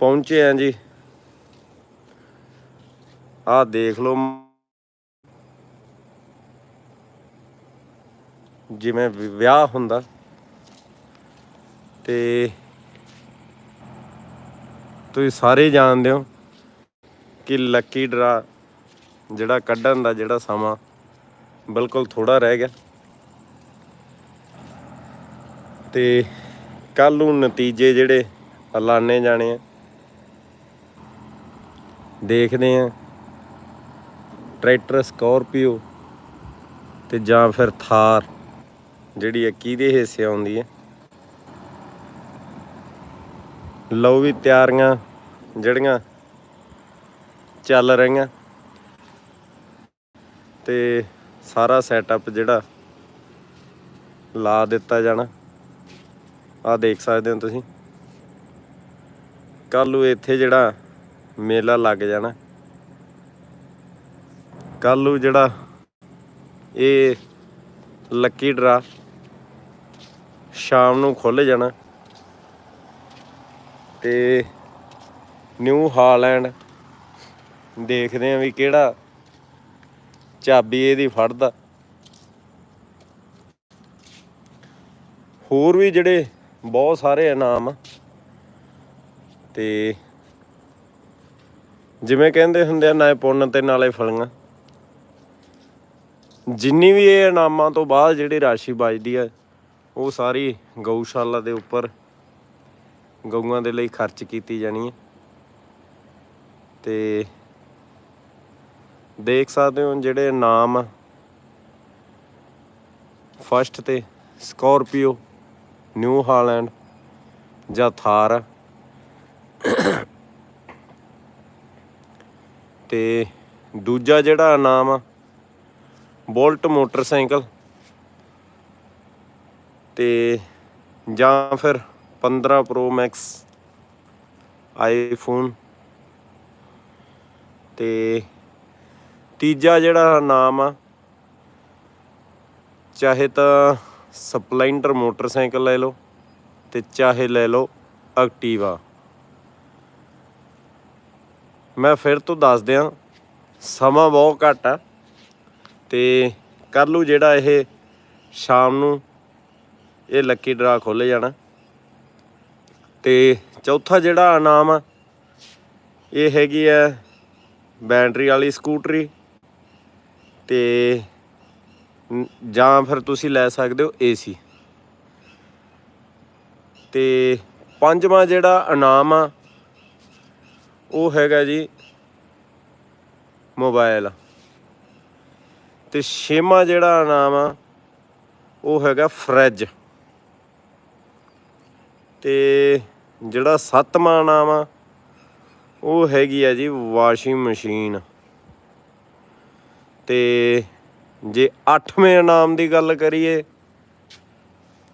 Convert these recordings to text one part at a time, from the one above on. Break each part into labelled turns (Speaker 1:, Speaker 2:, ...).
Speaker 1: ਪਹੁੰਚੇ ਆ ਜੀ। ਆਹ ਦੇਖ ਲਓ। ਜਿਵੇਂ ਵਿ- ਵਿਆਹ ਹੁੰਦਾ। ਤੇ ਤੁਸੀਂ ਸਾਰੇ ਜਾਣਦੇ ਹੋ ਕਿ ਲੱਕੀ ਡਰਾ ਜਿਹੜਾ ਕੱਢਣ ਦਾ ਜਿਹੜਾ ਸਮਾਂ ਬਿਲਕੁਲ ਥੋੜਾ ਰਹਿ ਗਿਆ। ਤੇ ਕੱਲ ਨੂੰ ਨਤੀਜੇ ਜਿਹੜੇ ਐਲਾਨੇ ਜਾਣੇ ਆ। ਦੇਖਦੇ ਆ ਟਰੈਕਟਰ ਸਕੋਰਪੀਓ ਤੇ ਜਾਂ ਫਿਰ ਥਾਰ, ਜਿਹੜੀ ਹੈ ਕਿਹਦੇ ਹਿੱਸੇ ਆਉਂਦੀ ਹੈ। ਲਓ ਵੀ ਤਿਆਰੀਆਂ ਜਿਹੜੀਆਂ ਚੱਲ ਰਹੀਆਂ। ਤੇ ਸਾਰਾ ਸੈਟਅਪ ਜਿਹੜਾ ਲਾ ਦਿੱਤਾ ਜਾਣਾ। ਆ ਦੇਖ ਸਕਦੇ ਹੋ ਤੁਸੀਂ। ਕੱਲ ਨੂੰ ਇੱਥੇ ਜਿਹੜਾ ਮੇਲਾ ਲੱਗ ਜਾਣਾ। ਕੱਲ ਨੂੰ ਜਿਹੜਾ ਇਹ ਲੱਕੀ ਡਰਾ ਸ਼ਾਮ ਨੂੰ ਖੁੱਲ ਜਾਣਾ। ਤੇ ਨਿਊ ਹਾਲੈਂਡ ਦੇਖਦੇ ਆਂ ਵੀ ਕਿਹੜਾ ਚਾਬੀ ਇਹਦੀ ਫੜਦਾ। ਹੋਰ ਵੀ ਜਿਹੜੇ ਬਹੁਤ ਸਾਰੇ ਇਨਾਮ ਆ। ਤੇ ਜਿਵੇਂ ਕਹਿੰਦੇ ਹੁੰਦੇ ਆ ਨਾਲੇ ਪੁੰਨ ਤੇ ਨਾਲੇ ਫਲੀਆਂ। ਜਿੰਨੀ ਵੀ ਇਹ ਇਨਾਮਾਂ ਤੋਂ ਬਾਅਦ ਜਿਹੜੀ ਰਾਸ਼ੀ ਬਚਦੀ ਆ, ਉਹ ਸਾਰੀ ਗਊਸ਼ਾਲਾ ਦੇ ਉੱਪਰ ਗਊਆਂ ਦੇ ਲਈ ਖਰਚ ਕੀਤੀ ਜਾਣੀ ਹੈ ਤੇ ਦੇਖ ਸਕਦੇ ਹੋ ਜਿਹੜੇ ਨਾਮ ਫਸਟ ਤੇ ਸਕੋਰਪੀਓ, ਨਿਊ ਹਾਲੈਂਡ ਜਾਂ ਥਾਰ ਤੇ ਦੂਜਾ ਜਿਹੜਾ ਨਾਮ ਆ, ਬੋਲਟ ਮੋਟਰਸਾਈਕਲ। ਤੇ ਜਾਂ ਫਿਰ 15 ਪ੍ਰੋ ਮੈਕਸ ਆਈਫੋਨ। ਤੇ ਤੀਜਾ ਜਿਹੜਾ ਨਾਮ ਆ, ਚਾਹੇ ਤਾਂ ਸਪਲੈਂਡਰ ਮੋਟਰਸਾਈਕਲ ਲੈ ਲਓ ਤੇ ਚਾਹੇ ਲੈ ਲਓ ਐਕਟਿਵਾ। ਮੈਂ ਫਿਰ ਤੋਂ ਦੱਸ ਦਿਆਂ, ਸਮਾਂ ਬਹੁਤ ਘੱਟ ਆ ਤੇ ਕੱਲ੍ਹ ਨੂੰ ਜਿਹੜਾ ਇਹ ਸ਼ਾਮ ਨੂੰ ਇਹ ਲੱਕੀ ਡਰਾ ਖੋਲੇ ਜਾਣਾ। ਤੇ ਚੌਥਾ ਜਿਹੜਾ ਇਨਾਮ ਆ, ਇਹ ਹੈਗੀ ਹੈ ਬੈਟਰੀ ਵਾਲੀ ਸਕੂਟਰੀ। ਤੇ ਜਾਂ ਫਿਰ ਤੁਸੀਂ ਲੈ ਸਕਦੇ ਹੋ ਏਸੀ ਤੇ ਪੰਜਵਾਂ ਜਿਹੜਾ ਇਨਾਮ ਆ ਉਹ ਹੈਗਾ ਜੀ ਮੋਬਾਈਲ ਤੇ ਛੇਵਾਂ ਜਿਹੜਾ ਨਾਮ ਆ, ਉਹ ਹੈਗਾ ਫਰਿੱਜ। ਤੇ ਜਿਹੜਾ ਸੱਤਵਾਂ ਨਾਮ ਆ, ਉਹ ਹੈਗੀ ਆ ਜੀ ਵਾਸ਼ਿੰਗ ਮਸ਼ੀਨ। ਤੇ ਜੇ 8ਵੇਂ ਨਾਮ ਦੀ ਗੱਲ ਕਰੀਏ,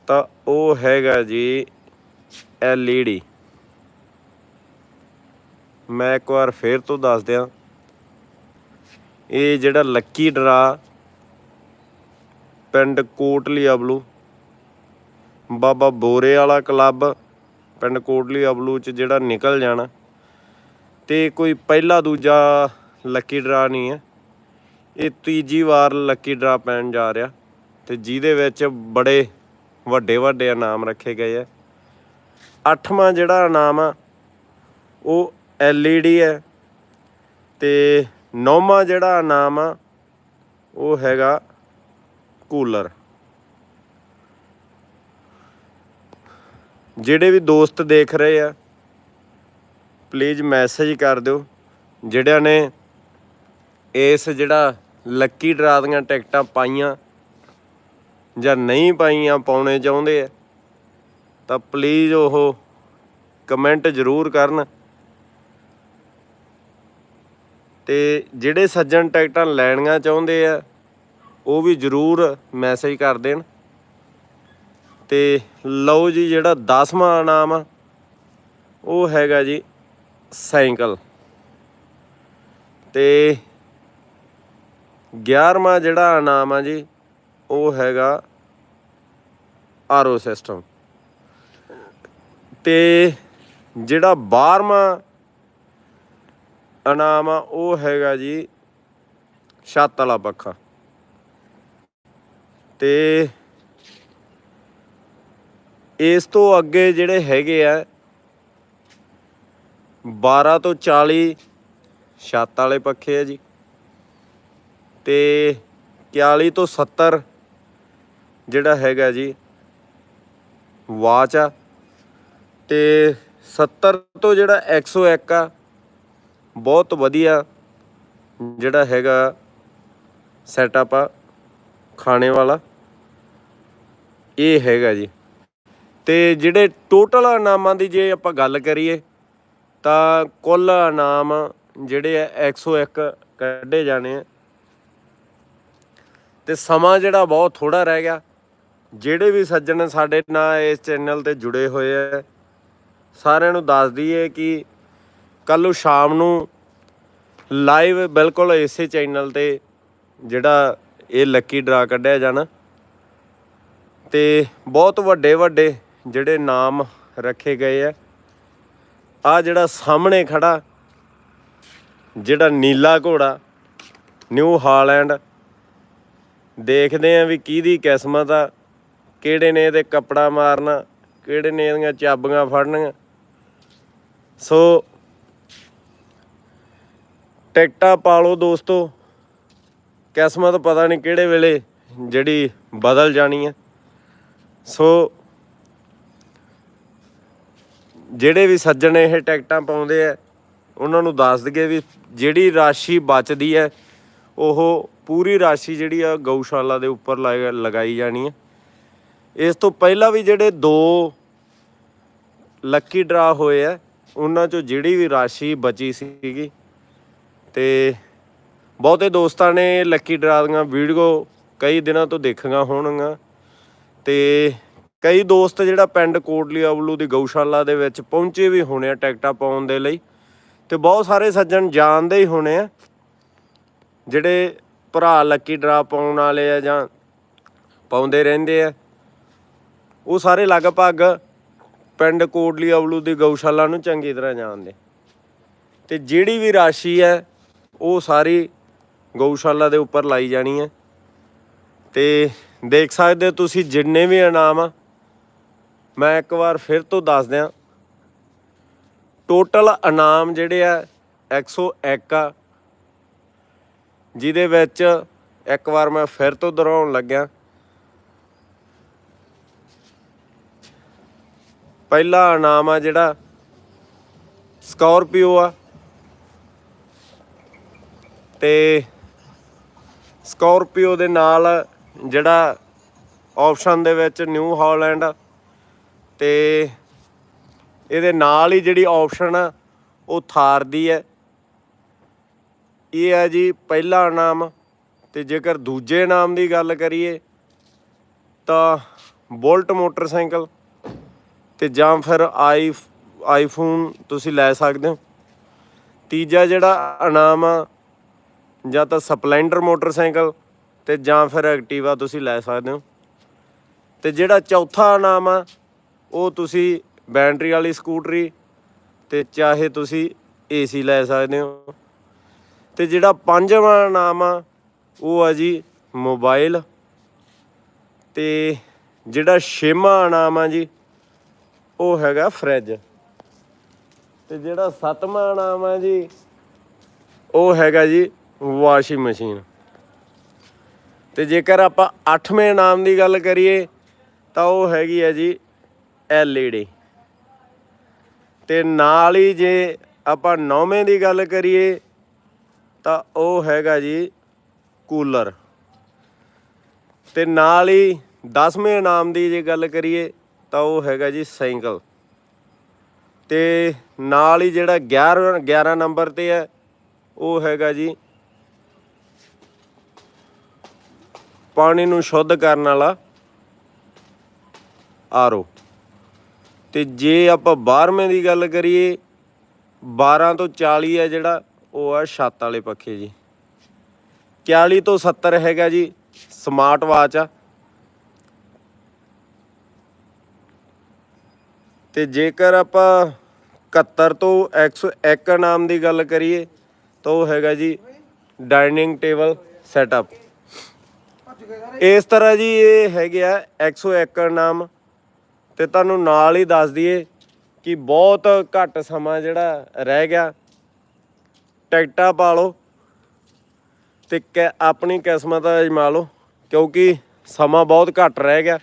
Speaker 1: ਤਾਂ ਉਹ ਹੈਗਾ ਜੀ LED ਮੈਂ ਇੱਕ ਵਾਰ ਫੇਰ ਤੋਂ ਦੱਸ ਦਿਆਂ। ਇਹ ਜਿਹੜਾ ਲੱਕੀ ਡਰਾ ਪਿੰਡ ਕੋਟਲੀ ਅਬਲੂ, ਬਾਬਾ ਬੋਰੇ ਵਾਲਾ ਕਲੱਬ ਪਿੰਡ ਕੋਟਲੀ ਅਬਲੂ ਚ ਜਿਹੜਾ ਨਿਕਲ ਜਾਣਾ, ਤੇ ਕੋਈ ਪਹਿਲਾ ਦੂਜਾ ਲੱਕੀ ਡਰਾ ਨਹੀਂ ਹੈ। ਇਹ ਤੀਜੀ ਵਾਰ ਲੱਕੀ ਡਰਾ ਪੈਣ ਜਾ ਰਿਹਾ ਤੇ ਜਿਹਦੇ ਵਿੱਚ ਬੜੇ ਵੱਡੇ ਵੱਡੇ ਇਨਾਮ ਰੱਖੇ ਗਏ ਆ। ਅੱਠਵਾਂ ਜਿਹੜਾ ਇਨਾਮ ਆ, ਉਹ LED ਹੈ ਤੇ ਨੌਵਾਂ ਜਿਹੜਾ ਨਾਮ ਆ, ਉਹ ਹੈਗਾ ਕੂਲਰ। ਜਿਹੜੇ ਵੀ ਦੋਸਤ ਦੇਖ ਰਹੇ ਆ ਪਲੀਜ਼ ਮੈਸੇਜ ਕਰ ਦਿਓ। ਜਿਹੜਿਆਂ ਨੇ ਇਸ ਜਿਹੜਾ ਲੱਕੀ ਡਰਾ ਦੀਆਂ ਟਿਕਟਾਂ ਪਾਈਆਂ ਜਾਂ ਨਹੀਂ ਪਾਈਆਂ ਪਾਉਣੇ ਚਾਹੁੰਦੇ ਆ, ਤਾਂ ਪਲੀਜ਼ ਉਹ ਕਮੈਂਟ ਜ਼ਰੂਰ ਕਰਨ। ਤੇ ਜਿਹੜੇ ਸੱਜਣ ਟਿਕਟਾਂ ਲੈਣੀਆਂ ਚਾਹੁੰਦੇ ਆ, ਉਹ ਵੀ ਜ਼ਰੂਰ ਮੈਸੇਜ ਕਰ ਦੇਣ। ਤੇ ਲਓ ਜੀ ਜਿਹੜਾ 10ਵਾਂ ਇਨਾਮ ਆ, ਉਹ ਹੈਗਾ ਜੀ ਸਾਈਕਲ। ਤੇ 11ਵਾਂ ਜਿਹੜਾ ਇਨਾਮ ਆ ਜੀ, ਉਹ ਹੈਗਾ ਆਰਓ ਸਿਸਟਮ। ਤੇ ਜਿਹੜਾ 12ਵਾਂ ਇਨਾਮ ਆ, ਉਹ ਹੈਗਾ ਜੀ ਛੱਤ ਵਾਲਾ ਪੱਖਾ। ਤੇ ਇਸ ਤੋਂ ਅੱਗੇ ਜਿਹੜੇ ਹੈਗੇ ਆ 12 ਤੋਂ 40 ਛੱਤ ਵਾਲੇ ਪੱਖੇ ਆ ਜੀ। ਤੇ 41 ਤੋਂ 70 ਜਿਹੜਾ ਹੈਗਾ ਜੀ, ਵਾਚ ਆ। ਤੇ 70 ਤੋਂ ਜਿਹੜਾ 101 ਆ ਬਹੁਤ ਵਧੀਆ ਜਿਹੜਾ ਹੈਗਾ ਸੈਟਅਪ ਆ, ਖਾਣੇ ਵਾਲਾ। ਇਹ ਹੈਗਾ ਜੀ। ਤੇ ਜਿਹੜੇ ਟੋਟਲ ਇਨਾਮਾਂ ਦੀ ਜੇ ਆਪਾਂ ਗੱਲ ਕਰੀਏ, ਤਾਂ ਕੁੱਲ ਇਨਾਮ ਜਿਹੜੇ ਆ 101 ਕੱਢੇ ਜਾਣੇ ਆ। ਤੇ ਸਮਾਂ ਜਿਹੜਾ ਬਹੁਤ ਥੋੜਾ ਰਹਿ ਗਿਆ। ਜਿਹੜੇ ਵੀ ਸੱਜਣ ਸਾਡੇ ਨਾਲ ਇਸ ਚੈਨਲ ਤੇ ਜੁੜੇ ਹੋਏ ਆ, ਸਾਰਿਆਂ ਨੂੰ ਦੱਸ ਦਈਏ ਕਿ ਕੱਲ ਨੂੰ ਸ਼ਾਮ ਨੂੰ ਲਾਈਵ ਬਿਲਕੁਲ ਇਸੇ ਚੈਨਲ ਤੇ ਜਿਹੜਾ ਇਹ ਲੱਕੀ ਡਰਾ ਕੱਢਿਆ ਜਾਣਾ। ਤੇ ਬਹੁਤ ਵੱਡੇ ਵੱਡੇ ਜਿਹੜੇ ਨਾਮ ਰੱਖੇ ਗਏ ਆ। ਆ ਜਿਹੜਾ ਸਾਹਮਣੇ ਖੜਾ, ਜਿਹੜਾ ਨੀਲਾ ਘੋੜਾ ਨਿਊ ਹਾਲੈਂਡ ਦੇਖਦੇ ਆ ਵੀ ਕਿਹਦੀ ਕਿਸਮਤ ਆ, ਕਿਹੜੇ ਨੇ ਇਹਦੇ ਕੱਪੜਾ ਮਾਰਨਾ, ਕਿਹੜੇ ਨੇ ਇਹਦੀਆਂ ਚਾਬੀਆਂ ਫੜਨੀਆਂ। ਸੋ ਟਿਕਟਾਂ ਪਾ ਲਓ ਦੋਸਤੋ। ਕਿਸਮਤ ਪਤਾ ਨਹੀਂ ਕਿਹੜੇ ਵੇਲੇ ਜਿਹੜੀ ਬਦਲ ਜਾਣੀ ਹੈ ਸੋ ਜਿਹੜੇ ਵੀ ਸੱਜਣ ਇਹ ਟਿਕਟਾਂ ਪਾਉਂਦੇ ਆ, ਉਹਨਾਂ ਨੂੰ ਦੱਸ ਦਈਏ ਵੀ ਜਿਹੜੀ ਰਾਸ਼ੀ ਬਚਦੀ ਹੈ ਉਹ ਪੂਰੀ ਰਾਸ਼ੀ ਜਿਹੜੀ ਆ ਗਊਸ਼ਾਲਾ ਦੇ ਉੱਪਰ ਲਗਾ- ਲਗਾਈ ਜਾਣੀ ਹੈ ਇਸ ਤੋਂ ਪਹਿਲਾਂ ਵੀ ਜਿਹੜੇ ਦੋ ਲੱਕੀ ਡਰਾ ਹੋਏ ਆ, ਉਹਨਾਂ ਚੋਂ ਜਿਹੜੀ ਵੀ ਰਾਸ਼ੀ ਬਚੀ ਸੀਗੀ ਤੇ ਬਹੁਤੇ ਦੋਸਤਾਂ ਨੇ ਲੱਕੀ ਡਰਾ ਦੀਆਂ ਵੀਡੀਓ ਕਈ ਦਿਨਾਂ ਤੋਂ ਦੇਖੀਆਂ ਹੋਣਗੀਆਂ ਤੇ ਕਈ ਦੋਸਤ ਜਿਹੜਾ ਪਿੰਡ ਕੋਟਲੀ ਅਵਲੂ ਦੀ ਗਊਸ਼ਾਲਾ ਦੇ ਵਿੱਚ ਪਹੁੰਚੇ ਵੀ ਹੋਣੇ ਆ ਟਿਕਟਾਂ ਪਾਉਣ ਦੇ ਲਈ ਤੇ ਬਹੁਤ ਸਾਰੇ ਸੱਜਣ ਜਾਣਦੇ ਹੀ ਹੋਣੇ ਆ ਜਿਹੜੇ ਭਰਾ ਲੱਕੀ ਡਰਾ ਪਾਉਣ ਵਾਲੇ ਆ ਜਾਂ ਪਾਉਂਦੇ ਰਹਿੰਦੇ ਆ। ਉਹ ਸਾਰੇ ਲਗਭਗ ਪਿੰਡ ਕੋਟਲੀ ਅਵਲੂ ਦੀ ਗਊਸ਼ਾਲਾ ਨੂੰ ਚੰਗੀ ਤਰ੍ਹਾਂ ਜਾਣਦੇ। ਤੇ ਜਿਹੜੀ ਵੀ ਰਾਸ਼ੀ ਹੈ ਉਹ ਸਾਰੀ ਗਊਸ਼ਾਲਾ ਦੇ ਉੱਪਰ ਲਾਈ ਜਾਣੀ ਹੈ। ਤੇ ਦੇਖ ਸਕਦੇ ਹੋ ਤੁਸੀਂ ਜਿੰਨੇ ਵੀ ਇਨਾਮ ਆ, ਮੈਂ ਇੱਕ ਵਾਰ ਫਿਰ ਤੋਂ ਦੱਸ ਦਿਆਂ ਟੋਟਲ ਇਨਾਮ ਜਿਹੜੇ ਆ 101 ਆ। ਜਿਹਦੇ ਵਿੱਚ ਇੱਕ ਵਾਰ ਮੈਂ ਫਿਰ ਤੋਂ ਦੁਹਰਾਉਣ ਲੱਗਿਆ। ਪਹਿਲਾ ਇਨਾਮ ਆ ਜਿਹੜਾ ਸਕਾਰਪੀਓ ਆ। ਤੇ ਸਕਾਰਪੀਓ ਦੇ ਨਾਲ ਜਿਹੜਾ ਆਪਸ਼ਨ ਦੇ ਵਿੱਚ ਨਿਊ ਹਾਲੈਂਡ ਤੇ ਇਹਦੇ ਨਾਲ ਹੀ ਜਿਹੜੀ ਆਪਸ਼ਨ ਆ, ਉਹ ਥਾਰ ਦੀ ਹੈ। ਇਹ ਆ ਜੀ ਪਹਿਲਾ ਇਨਾਮ ਤੇ ਜੇਕਰ ਦੂਜੇ ਇਨਾਮ ਦੀ ਗੱਲ ਕਰੀਏ ਤਾਂ ਬੋਲਟ ਮੋਟਰਸਾਈਕਲ ਤੇ ਜਾਂ ਫਿਰ ਆਈ ਆਈਫੋਨ ਤੁਸੀਂ ਲੈ ਸਕਦੇ ਹੋ। ਤੀਜਾ ਜਿਹੜਾ ਇਨਾਮ ਆ ਜਾਂ ਤਾਂ ਸਪਲੈਂਡਰ ਮੋਟਰਸਾਈਕਲ ਤੇ ਜਾਂ ਫਿਰ ਐਕਟਿਵਾ ਤੁਸੀਂ ਲੈ ਸਕਦੇ ਹੋ। ਤੇ ਜਿਹੜਾ ਚੌਥਾ ਇਨਾਮ ਆ, ਉਹ ਤੁਸੀਂ ਬੈਟਰੀ ਵਾਲੀ ਸਕੂਟਰੀ ਤੇ ਚਾਹੇ ਤੁਸੀਂ ਏਸੀ ਲੈ ਸਕਦੇ ਹੋ। ਤੇ ਜਿਹੜਾ ਪੰਜਵਾਂ ਇਨਾਮ ਆ, ਉਹ ਆ ਜੀ ਮੋਬਾਈਲ। ਤੇ ਜਿਹੜਾ ਛੇਵਾਂ ਇਨਾਮ ਆ ਜੀ, ਉਹ ਹੈਗਾ ਫ੍ਰਿਜ। ਤੇ ਜਿਹੜਾ ਸੱਤਵਾਂ ਇਨਾਮ ਆ ਜੀ, ਉਹ ਹੈਗਾ ਜੀ ਵਾਸ਼ਿੰਗ ਮਸ਼ੀਨ। ਤੇ ਜੇਕਰ ਆਪਾਂ 8ਵੇਂ ਇਨਾਮ ਦੀ ਗੱਲ ਕਰੀਏ, ਤਾਂ ਉਹ ਹੈਗੀ ਹੈ ਜੀ LED ਤੇ ਨਾਲ ਹੀ ਜੇ ਆਪਾਂ 9ਵੇਂ ਦੀ ਗੱਲ ਕਰੀਏ, ਤਾਂ ਉਹ ਹੈਗਾ ਜੀ ਕੂਲਰ। ਤੇ ਨਾਲ ਹੀ 10ਵੇਂ ਇਨਾਮ ਦੀ ਜੇ ਗੱਲ ਕਰੀਏ, ਤਾਂ ਉਹ ਹੈਗਾ ਜੀ ਸਾਈਕਲ। ਤੇ ਨਾਲ ਹੀ ਜਿਹੜਾ 11 11 ਨੰਬਰ ਤੇ ਹੈ, ਉਹ ਹੈਗਾ ਜੀ ਪਾਣੀ ਨੂੰ ਸ਼ੁੱਧ ਕਰਨ ਵਾਲਾ ਆਰੋ। ਤੇ ਜੇ ਆਪਾਂ 12ਵੇਂ ਦੀ ਗੱਲ ਕਰੀਏ 12 ਤੋਂ 40 ਆ ਜਿਹੜਾ, ਉਹ ਆ ਛੱਤ ਵਾਲੇ ਪੱਖੇ ਜੀ। 40 ਤੋਂ 70 ਹੈਗਾ ਜੀ ਸਮਾਰਟ ਵਾਚ ਆ। ਤੇ ਜੇਕਰ ਆਪਾਂ 71 ਤੋਂ 101 ਨਾਮ ਦੀ ਗੱਲ ਕਰੀਏ, ਤਾਂ ਉਹ ਹੈਗਾ ਜੀ ਡਾਈਨਿੰਗ ਟੇਬਲ ਸੈਟਅਪ ਇਸ ਤਰ੍ਹਾਂ ਜੀ ਇਹ ਹੈਗੇ ਆ 101 ਨਾਮ ਤੇ ਤੁਹਾਨੂੰ ਨਾਲ ਹੀ ਦੱਸ ਦਈਏ ਕਿ ਬਹੁਤ ਘੱਟ ਸਮਾਂ ਜਿਹੜਾ ਰਹਿ ਗਿਆ। ਟਿਕਟਾਂ ਪਾ ਲਓ ਤੇ ਕੈ- ਆਪਣੀ ਕਿਸਮਤ ਅਜਮਾ ਲਓ ਕਿਉਂਕਿ ਸਮਾਂ ਬਹੁਤ ਘੱਟ ਰਹਿ ਗਿਆ।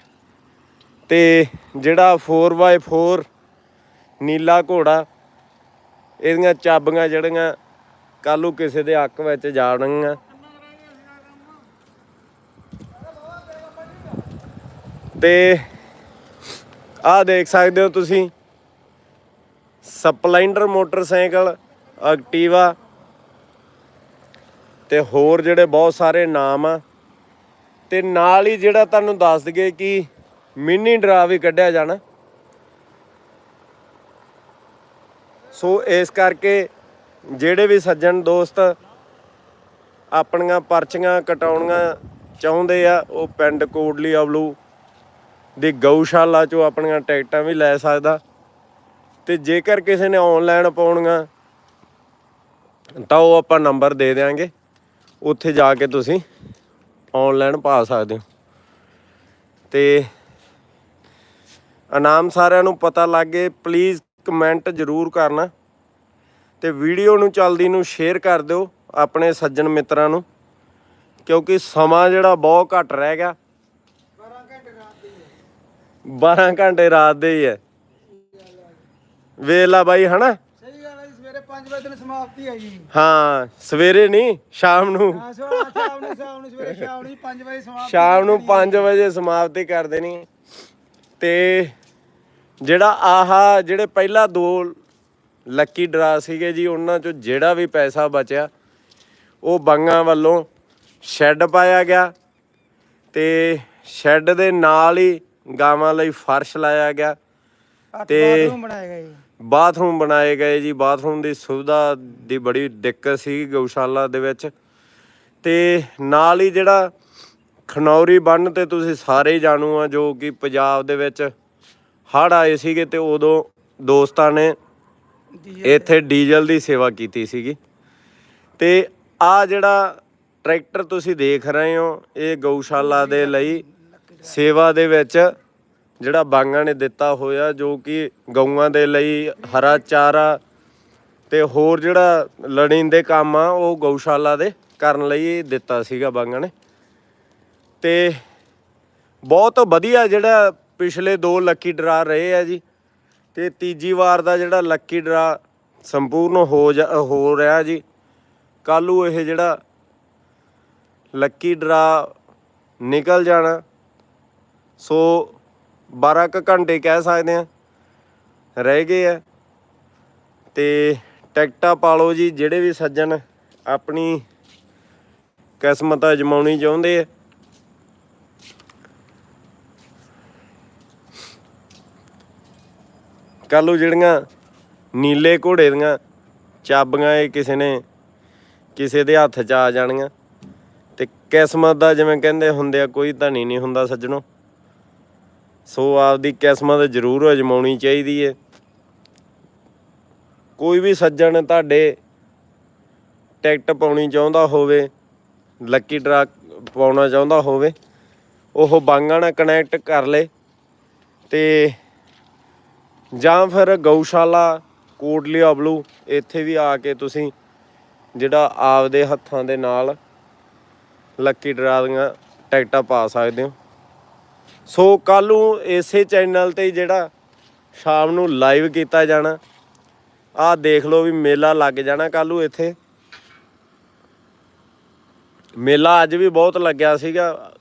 Speaker 1: ਤੇ ਜਿਹੜਾ 4x4 ਨੀਲਾ ਘੋੜਾ, ਇਹਦੀਆਂ ਚਾਬੀਆਂ ਜਿਹੜੀਆਂ ਕੱਲੂ ਕਿਸੇ ਦੇ ਹੱਕ ਵਿੱਚ ਜਾਣਗੀਆਂ ਤੇ ਆਹ ਦੇਖ ਸਕਦੇ ਹੋ ਤੁਸੀਂ। ਸਪਲੈਂਡਰ ਮੋਟਰਸਾਈਕਲ, ਐਕਟਿਵਾ ਤੇ ਹੋਰ ਜਿਹੜੇ ਬਹੁਤ ਸਾਰੇ ਨਾਮ ਆ। ਤੇ ਨਾਲ ਹੀ ਜਿਹੜਾ ਤੁਹਾਨੂੰ ਦੱਸ ਦਈਏ ਕਿ ਮਿੰਨੀ ਡਰਾ ਵੀ ਕੱਢਿਆ ਜਾਣਾ। ਸੋ ਇਸ ਕਰਕੇ ਜਿਹੜੇ ਵੀ ਸੱਜਣ ਦੋਸਤ ਆਪਣੀਆਂ ਪਰਚੀਆਂ ਕਟਾਉਣੀਆਂ ਚਾਹੁੰਦੇ ਆ, ਉਹ ਪਿੰਡ ਕੋਟਲੀ ਅਵਲੂ ਦੀ ਗਊਸ਼ਾਲਾ ਚੋਂ ਆਪਣੀਆਂ ਟਿਕਟਾਂ ਵੀ ਲੈ ਸਕਦਾ। ਤੇ ਜੇਕਰ ਕਿਸੇ ਨੇ ਆਨਲਾਈਨ ਪਾਉਣੀਆਂ, ਤਾਂ ਉਹ ਆਪਾਂ ਨੰਬਰ ਦੇ ਦੇਾਂਗੇ ਉੱਥੇ ਜਾ ਕੇ ਤੁਸੀਂ ਆਨਲਾਈਨ ਪਾ ਸਕਦੇ ਹੋ। ਤੇ ਇਨਾਮ ਸਾਰਿਆਂ ਨੂੰ ਪਤਾ ਲੱਗੇ ਪਲੀਜ਼ ਕਮੈਂਟ ਜ਼ਰੂਰ ਕਰਨਾ। ਤੇ ਵੀਡੀਓ ਨੂੰ ਚਲਦੀ ਨੂੰ ਸ਼ੇਅਰ ਕਰ ਦਿਓ ਆਪਣੇ ਸੱਜਣ ਮਿੱਤਰਾਂ ਨੂੰ। ਕਿਉਂਕਿ ਸਮਾਂ ਜਿਹੜਾ ਬਹੁਤ ਘੱਟ ਰਹਿ ਗਿਆ। 12 ਘੰਟੇ ਰਾਤ ਦੇ ਹੀ ਹੈ। ਵੇਲਾ ਬਾਈ ਹਨਾ?
Speaker 2: ਸਹੀ ਗੱਲ ਹੈ ਜੀ ਸਵੇਰੇ 5 ਵਜੇ ਦਿਨ ਸਮਾਪਤੀ ਹੈ ਜੀ।
Speaker 1: ਹਾਂ ਸਵੇਰੇ ਨਹੀਂ ਸ਼ਾਮ ਨੂੰ।
Speaker 2: ਹਾਂ ਸੋ ਸ਼ਾਮ ਨੂੰ ਸ਼ਾਮ ਨੂੰ ਸਵੇਰੇ ਸ਼ਾਮ ਨੂੰ 5 ਵਜੇ ਸਮਾਪਤੀ
Speaker 1: ਸ਼ਾਮ ਨੂੰ 5 ਵਜੇ ਸਮਾਪਤੀ ਕਰ ਦੇਣੀ। ਤੇ ਜਿਹੜਾ ਆਹਾ ਜਿਹੜੇ ਪਹਿਲਾ ਦੋ ਲੱਕੀ ਡਰਾ ਸੀਗੇ ਜੀ ਉਹਨਾਂ ਚੋਂ ਜਿਹੜਾ ਵੀ ਪੈਸਾ ਬਚਿਆ ਉਹ ਬੰਗਾਂ ਵੱਲੋਂ ਸ਼ੈੱਡ ਪਾਇਆ ਗਿਆ। ਤੇ ਸ਼ੈੱਡ ਦੇ ਨਾਲ ਹੀ ਗਾਵਾਂ ਲਈ ਫਰਸ਼ ਲਾਇਆ ਗਿਆ
Speaker 2: ਤੇ ਬਾਥਰੂਮ ਬਣਾਇਆ ਗਿਆ ਜੀ।
Speaker 1: ਬਾਥਰੂਮ ਬਣਾਏ ਗਏ ਜੀ। ਬਾਥਰੂਮ ਦੀ ਸੁਵਿਧਾ ਦੀ ਬੜੀ ਦਿੱਕਤ ਸੀ ਗਊਸ਼ਾਲਾ ਦੇ ਵਿੱਚ। ਤੇ ਨਾਲ ਹੀ ਜਿਹੜਾ ਖਨੌਰੀ ਬੰਨ ਤੇ ਤੁਸੀਂ ਸਾਰੇ ਜਾਣੂ ਆ ਜੋ ਕਿ ਪੰਜਾਬ ਦੇ ਵਿੱਚ ਹੜ੍ਹ ਆਏ ਸੀਗੇ ਤੇ ਉਦੋਂ ਦੋਸਤਾਂ ਨੇ ਇੱਥੇ ਡੀਜ਼ਲ ਦੀ ਸੇਵਾ ਕੀਤੀ ਸੀਗੀ। ਤੇ ਆ ਜਿਹੜਾ ਟਰੈਕਟਰ ਤੁਸੀਂ ਦੇਖ ਰਹੇ ਹੋ ਇਹ ਗਊਸ਼ਾਲਾ ਦੇ ਲਈ ਸੇਵਾ ਦੇ ਵਿੱਚ ਜਿਹੜਾ ਬਾਂਗਾਂ ਨੇ ਦਿੱਤਾ ਹੋਇਆ, ਜੋ ਕਿ ਗਊਆਂ ਦੇ ਲਈ ਹਰਾ ਚਾਰਾ ਤੇ ਹੋਰ ਜਿਹੜਾ ਲੜਿੰਦੇ ਕੰਮ ਆ, ਉਹ ਗਊਸ਼ਾਲਾ ਦੇ ਕਰਨ ਲਈ ਦਿੱਤਾ ਸੀਗਾ ਬਾਂਗਾਂ ਨੇ। ਤੇ ਬਹੁਤ ਵਧੀਆ ਜਿਹੜਾ ਪਿਛਲੇ ਦੋ ਲੱਕੀ ਡਰਾ ਰਹੇ ਆ ਜੀ। ਤੇ ਤੀਜੀ ਵਾਰ ਦਾ ਜਿਹੜਾ ਲੱਕੀ ਡਰਾ ਸੰਪੂਰਨ ਹੋ ਜਾ- ਹੋ ਰਿਹਾ ਜੀ। ਕੱਲੂ ਇਹ ਜਿਹੜਾ ਲੱਕੀ ਡਰਾ ਨਿਕਲ ਜਾਣਾ। ਸੋ 12 ਕੁ ਘੰਟੇ ਕਹਿ ਸਕਦੇ ਆ ਰਹਿ ਗਏ ਆ। ਤੇ ਟਿਕਟਾਂ ਪਾ ਲਓ ਜੀ, ਜਿਹੜੇ ਵੀ ਸੱਜਣ ਆਪਣੀ ਕਿਸਮਤ ਅਜਮਾਉਣੀ ਚਾਹੁੰਦੇ ਆ। ਕੱਲ੍ਹ ਨੂੰ ਜਿਹੜੀਆਂ ਨੀਲੇ ਘੋੜੇ ਦੀਆਂ ਚਾਬੀਆਂ ਇਹ ਕਿਸੇ ਨੇ ਕਿਸੇ ਦੇ ਹੱਥ 'ਚ ਆ ਜਾਣੀਆਂ। ਤੇ ਕਿਸਮਤ ਦਾ ਜਿਵੇਂ ਕਹਿੰਦੇ ਹੁੰਦੇ ਆ, ਕੋਈ ਧਨੀ ਨਹੀਂ ਹੁੰਦਾ ਸੱਜਣੋ। ਸੋ ਆਪਦੀ ਕਿਸਮਤ ਜ਼ਰੂਰ ਅਜਮਾਉਣੀ ਚਾਹੀਦੀ ਹੈ ਕੋਈ ਵੀ ਸੱਜਣ ਤੁਹਾਡੇ ਟਿਕਟ ਪਾਉਣੀ ਚਾਹੁੰਦਾ ਹੋਵੇ ਲੱਕੀ ਡਰਾ ਪਾਉਣਾ ਚਾਹੁੰਦਾ ਹੋਵੇ, ਉਹ ਬਾਂਗਾਂ ਨਾਲ ਕਨੈਕਟ ਕਰ ਲੇ ਤੇ ਜਾਂ ਫਿਰ ਗਊਸ਼ਾਲਾ, ਕੋਟਲੀ ਅਬਲੂ ਇੱਥੇ ਵੀ ਆ ਕੇ ਤੁਸੀਂ ਜਿਹੜਾ ਆਪਦੇ ਹੱਥਾਂ ਦੇ ਨਾਲ ਲੱਕੀ ਡਰਾ ਦੀਆਂ ਟਿਕਟਾਂ ਪਾ ਸਕਦੇ ਹੋ। ਸੋ ਕੱਲ ਨੂੰ ਇਸੇ ਚੈਨਲ ਤੇ ਜਿਹੜਾ ਸ਼ਾਮ ਨੂੰ ਲਾਈਵ ਕੀਤਾ ਜਾਣਾ। ਆਹ ਦੇਖ ਲਓ ਵੀ ਮੇਲਾ ਲੱਗ ਜਾਣਾ ਕੱਲ ਨੂੰ ਇੱਥੇ। ਮੇਲਾ ਅੱਜ ਵੀ ਬਹੁਤ ਲੱਗਿਆ ਸੀਗਾ।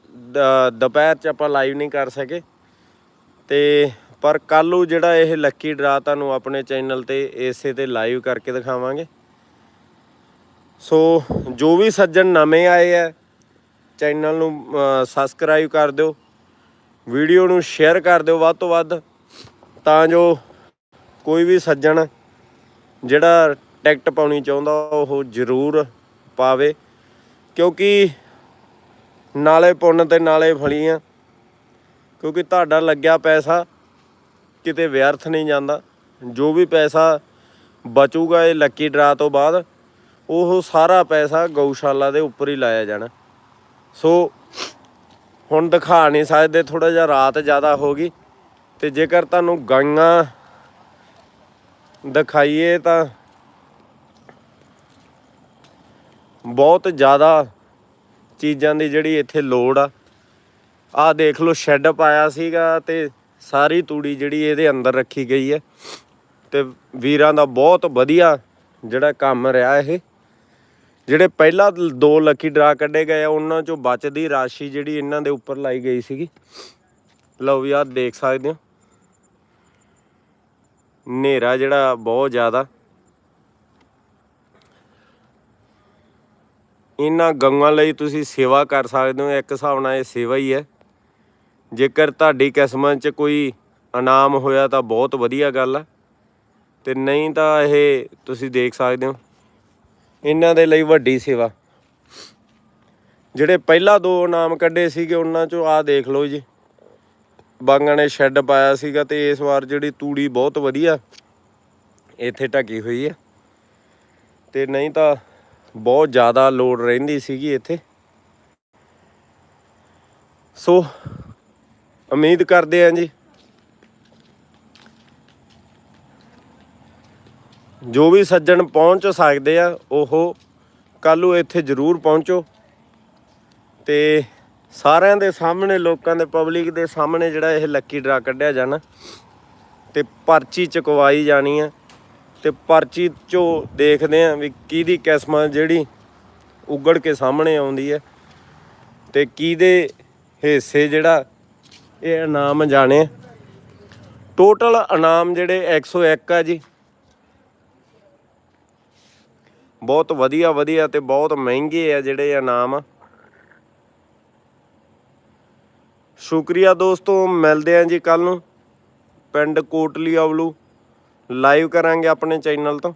Speaker 1: ਦੁਪਹਿਰ ਚ ਆਪਾਂ ਲਾਈਵ ਨਹੀਂ ਕਰ ਸਕੇ। ਤੇ ਪਰ ਕੱਲ ਨੂੰ ਜਿਹੜਾ ਇਹ ਲੱਕੀ ਡਰਾ ਤੁਹਾਨੂੰ ਆਪਣੇ ਚੈਨਲ ਤੇ ਇਸੇ ਤੇ ਲਾਈਵ ਕਰਕੇ ਦਿਖਾਵਾਂਗੇ। ਸੋ ਜੋ ਵੀ ਸੱਜਣ ਨਵੇਂ ਆਏ ਆ, ਚੈਨਲ ਨੂੰ ਸਬਸਕ੍ਰਾਈਬ ਕਰ ਦਿਓ। ਵੀਡੀਓ ਨੂੰ ਸ਼ੇਅਰ ਕਰ ਦਿਓ ਵੱਧ ਤੋਂ ਵੱਧ, ਤਾਂ ਜੋ ਕੋਈ ਵੀ ਸੱਜਣ ਜਿਹੜਾ ਟਿਕਟ ਪਾਉਣੀ ਚਾਹੁੰਦਾ ਉਹ ਜ਼ਰੂਰ ਪਾਵੇ, ਕਿਉਂਕਿ ਨਾਲੇ ਪੁੰਨ ਤੇ ਨਾਲੇ ਫਲੀਆਂ, ਕਿਉਂਕਿ ਤੁਹਾਡਾ ਲੱਗਿਆ ਪੈਸਾ ਕਿਤੇ ਵਿਅਰਥ ਨਹੀਂ ਜਾਂਦਾ, ਜੋ ਵੀ ਪੈਸਾ ਬਚੂਗਾ ਇਹ ਲੱਕੀ ਡਰਾ ਤੋਂ ਬਾਅਦ, ਉਹ ਸਾਰਾ ਪੈਸਾ ਗਊਸ਼ਾਲਾ ਦੇ ਉੱਪਰ ਹੀ ਲਾਇਆ ਜਾਣਾ। ਸੋ ਹੁਣ ਦਿਖਾ ਨਹੀਂ ਸਕਦੇ ਥੋੜਾ ਜਿਹਾ ਰਾਤ ਜ਼ਿਆਦਾ ਹੋ ਗਈ। ਤੇ ਜੇਕਰ ਤੁਹਾਨੂੰ ਗਾਈਆਂ ਦਿਖਾਈਏ ਤਾਂ ਬਹੁਤ ਜ਼ਿਆਦਾ ਚੀਜ਼ਾਂ ਦੀ ਜਿਹੜੀ ਇੱਥੇ ਲੋੜ ਆ। ਆਹ ਦੇਖ ਲਓ, ਸ਼ੈੱਡ ਪਾਇਆ ਸੀਗਾ ਤੇ ਸਾਰੀ ਤੂੜੀ ਜਿਹੜੀ ਇਹਦੇ ਅੰਦਰ ਰੱਖੀ ਗਈ ਹੈ। ਤੇ ਵੀਰਾਂ ਦਾ ਬਹੁਤ ਵਧੀਆ ਜਿਹੜਾ ਕੰਮ ਰਿਹਾ ਇਹ। ਜਿਹੜੇ ਪਹਿਲਾਂ ਦੋ ਲੱਕੀ ਡਰਾ ਕੱਢੇ ਗਏ ਆ, ਉਹਨਾਂ ਚੋਂ ਬਚਦੀ ਰਾਸ਼ੀ ਜਿਹੜੀ ਇਹਨਾਂ ਦੇ ਉੱਪਰ ਲਾਈ ਗਈ ਸੀਗੀ। ਲਓ ਵੀ ਆਹ ਦੇਖ ਸਕਦੇ ਹੋ। ਹਨੇਰਾ ਜਿਹੜਾ ਬਹੁਤ ਜ਼ਿਆਦਾ। ਇਹਨਾਂ ਗਊਆਂ ਲਈ ਤੁਸੀਂ ਸੇਵਾ ਕਰ ਸਕਦੇ ਹੋ, ਇੱਕ ਹਿਸਾਬ ਨਾਲ ਇਹ ਸੇਵਾ ਹੀ ਹੈ। ਜੇਕਰ ਤੁਹਾਡੀ ਕਿਸਮਤ 'ਚ ਕੋਈ ਇਨਾਮ ਹੋਇਆ ਤਾਂ ਬਹੁਤ ਵਧੀਆ ਗੱਲ ਆ। ਤੇ ਨਹੀਂ ਤਾਂ ਇਹ ਤੁਸੀਂ ਦੇਖ ਸਕਦੇ ਹੋ। ਇਹਨਾਂ ਦੇ ਲਈ ਵੱਡੀ ਸੇਵਾ। ਜਿਹੜੇ ਪਹਿਲਾਂ ਦੋ ਨਾਮ ਕੱਢੇ ਸੀਗੇ, ਉਹਨਾਂ 'ਚੋਂ ਆਹ ਦੇਖ ਲਓ ਜੀ। ਬਾਗਾਂ ਨੇ ਸ਼ੈੱਡ ਪਾਇਆ ਸੀਗਾ ਤੇ ਇਸ ਵਾਰ ਜਿਹੜੀ ਤੂੜੀ ਬਹੁਤ ਵਧੀਆ ਇੱਥੇ ਢਕੀ ਹੋਈ ਹੈ। ਤੇ ਨਹੀਂ ਤਾਂ ਬਹੁਤ ਜ਼ਿਆਦਾ ਲੋਡ ਰਹਿੰਦੀ ਸੀਗੀ ਇੱਥੇ। ਸੋ, ਉਮੀਦ ਕਰਦੇ ਹਾਂ ਜੀ ਜੋ ਵੀ ਸੱਜਣ ਪਹੁੰਚ ਸਕਦੇ ਆ, ਉਹ ਕੱਲ ਇੱਥੇ ਜ਼ਰੂਰ ਪਹੁੰਚੋ। ਤੇ ਸਾਰਿਆਂ ਦੇ ਸਾਹਮਣੇ, ਲੋਕਾਂ ਦੇ ਪਬਲਿਕ ਦੇ ਸਾਹਮਣੇ ਜਿਹੜਾ ਇਹ ਲੱਕੀ ਡਰਾ ਕੱਢਿਆ ਜਾਣਾ। ਤੇ ਪਰਚੀ ਚੁਕਵਾਈ ਜਾਣੀ ਆ। ਤੇ ਪਰਚੀ ਚੋਂ ਦੇਖਦੇ ਆ ਵੀ ਕਿਹਦੀ ਕਿਸਮਤ ਜਿਹੜੀ ਉਗੜ ਕੇ ਸਾਹਮਣੇ ਆਉਂਦੀ ਹੈ ਤੇ ਕਿਹਦੇ ਹਿੱਸੇ ਜਿਹੜਾ ਇਹ ਇਨਾਮ ਜਾਣੇ ਟੋਟਲ ਇਨਾਮ ਜਿਹੜੇ 101 ਆ ਜੀ। ਬਹੁਤ ਵਧੀਆ ਵਧੀਆ ਤੇ ਬਹੁਤ ਮਹਿੰਗੇ ਆ ਜਿਹੜੇ ਇਨਾਮ ਸ਼ੁਕਰੀਆ ਦੋਸਤੋ, ਮਿਲਦੇ ਆਂ ਜੀ ਕੱਲ ਨੂੰ। ਪਿੰਡ ਕੋਟਲੀ ਆਵਲੂ ਲਾਈਵ ਕਰਾਂਗੇ ਆਪਣੇ ਚੈਨਲ ਤੋਂ।